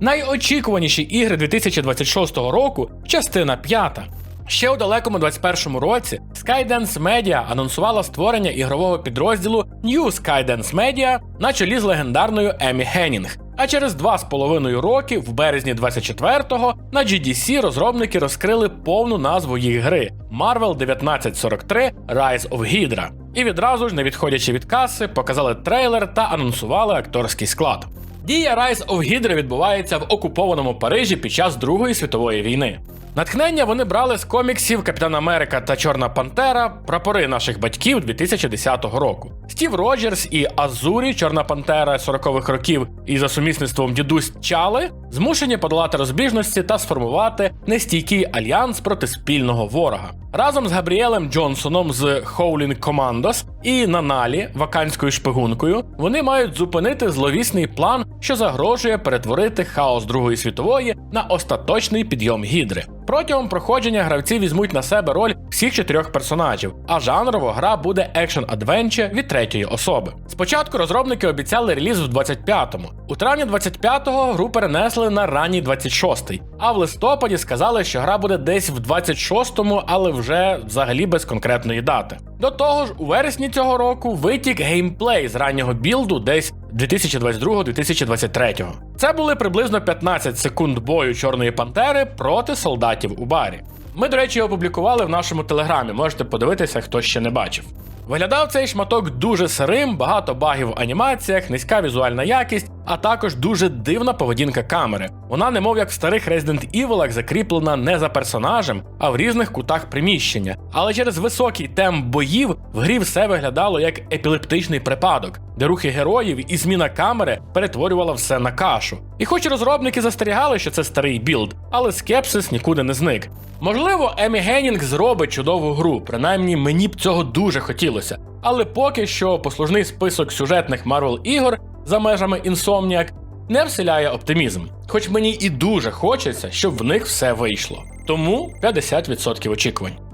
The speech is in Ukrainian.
Найочікуваніші ігри 2026 року частина 5. Ще у далекому 21-му році Skydance Media анонсувала створення ігрового підрозділу New Skydance Media на чолі з легендарною Емі Геннінг. А через два з половиною роки, в березні 24-го, на GDC розробники розкрили повну назву їх гри Marvel 1943 Rise of Hydra. І відразу ж, не відходячи від каси, показали трейлер та анонсували акторський склад. Дія Rise of Hydra відбувається в окупованому Парижі під час Другої світової війни. Натхнення вони брали з коміксів Капітан Америка та Чорна Пантера, прапори наших батьків 2010 року. Стів Роджерс і Азурі, Чорна Пантера 40-х років і за сумісництвом дідусь Чали змушені подолати розбіжності та сформувати нестійкий альянс проти спільного ворога. Разом з Габріелем Джонсоном з Howling Commandos і Наналі, ваканською шпигункою, вони мають зупинити зловісний план, що загрожує перетворити хаос Другої світової на остаточний підйом гідри. Протягом проходження гравці візьмуть на себе роль всіх чотирьох персонажів, а жанрово гра буде екшен адвенче від третьої особи. Спочатку розробники обіцяли реліз в 25-му. У травні 25-го гру перенесли на ранній 26-й, а в листопаді сказали, що гра буде десь в 26-му, але вже взагалі без конкретної дати. До того ж, у вересні цього року витік геймплей з раннього білду десь 2022-2023. Це були приблизно 15 секунд бою Чорної Пантери проти солдатів у барі. Ми, до речі, опублікували в нашому телеграмі, можете подивитися, хто ще не бачив. Виглядав цей шматок дуже сирим, багато багів в анімаціях, низька візуальна якість, а також дуже дивна поведінка камери. Вона, немов як в старих Resident Evil, закріплена не за персонажем, а в різних кутах приміщення. Але через високий темп боїв в грі все виглядало як епілептичний припадок, де рухи героїв і зміна камери перетворювала все на кашу. І хоч розробники застерігали, що це старий білд, але скепсис нікуди не зник. Можливо, Емі Геннінг зробить чудову гру, принаймні мені б цього дуже хотілося. Але поки що послужний список сюжетних Marvel ігор за межами Insomniac не вселяє оптимізм. Хоч мені і дуже хочеться, щоб в них все вийшло. Тому 50% очікувань.